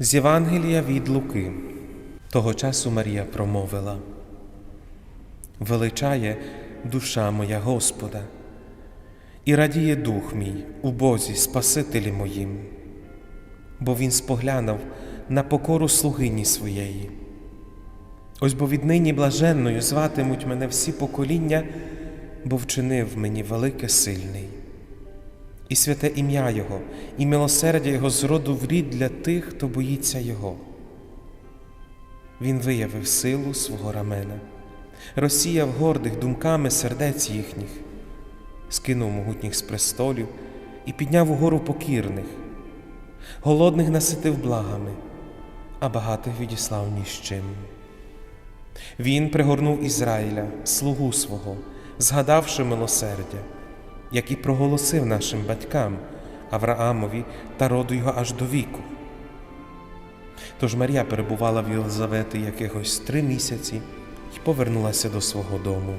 З Євангелія від Луки. Того часу Марія промовила: Величає душа моя Господа, і радіє дух мій у Бозі, Спасителі моїм, бо Він споглянув на покору слугині своєї. Ось бо віднині блаженною зватимуть мене всі покоління, бо вчинив мені велике сильний. І святе ім'я Його, і милосердя Його з роду в рід для тих, хто боїться Його. Він виявив силу свого рамена, розсіяв гордих думками сердець їхніх, скинув могутніх з престолів і підняв угору покірних, голодних наситив благами, а багатих відіслав ні чим. Він пригорнув Ізраїля, слугу свого, згадавши милосердя, як і проголосив нашим батькам Авраамові та роду його аж до віку. Тож Марія перебувала в Єлизавети якихось три місяці і повернулася до свого дому.